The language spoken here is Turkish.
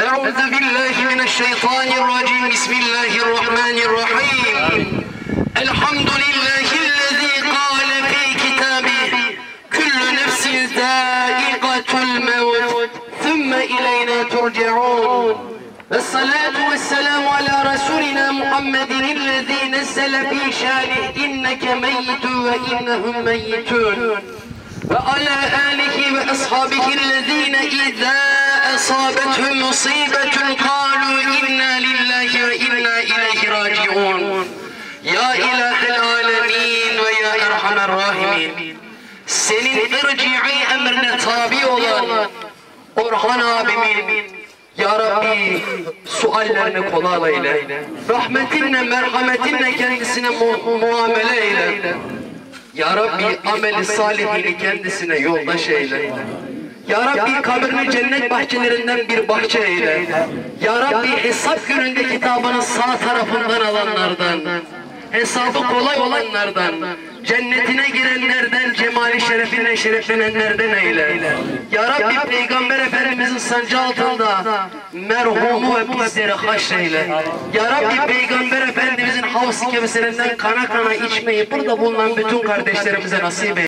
أعوذ بالله من الشيطان الرجيم. بسم الله الرحمن الرحيم. الحمد لله الذي قال في كتابه كل نفس ذائقة الموت ثم إلينا ترجعون. الصلاة والسلام على رسولنا محمد الذي نزل في شأنه إنك ميت وإنهم ميتون. وعلى آله وأصحابه الذين إذا أصابتهم مصيبة قالوا إنا لله وإنا إليه راجعون يا إله العالمين ويا أرحم الراحمين senin irci'i emrine tabi olan Orhan abimin Ya Rabbi suallerini kolay eyle. Rahmetinle, merhametinle kendisine mu muamele eyle. Ya Rabbi ameli salihini kendisine yoldaş eyle. Ya Rabbi kabrini cennet bahçelerinden bir bahçe eyle. Ya Rabbi hesap gününde kitabını sağ tarafından alanlardan, hesabı kolay olanlardan, cennetine girenlerden, cemali şerefinle şereflenenlerden eyle. Ya Rabbi Peygamber Efendimizin sancı altında merhumu ve bizleri haşreyle. Ya Rabbi Peygamber Efendimizin havz-ı kevserinden kana kana içmeyi burada bulunan bütün kardeşlerimize nasip eyle.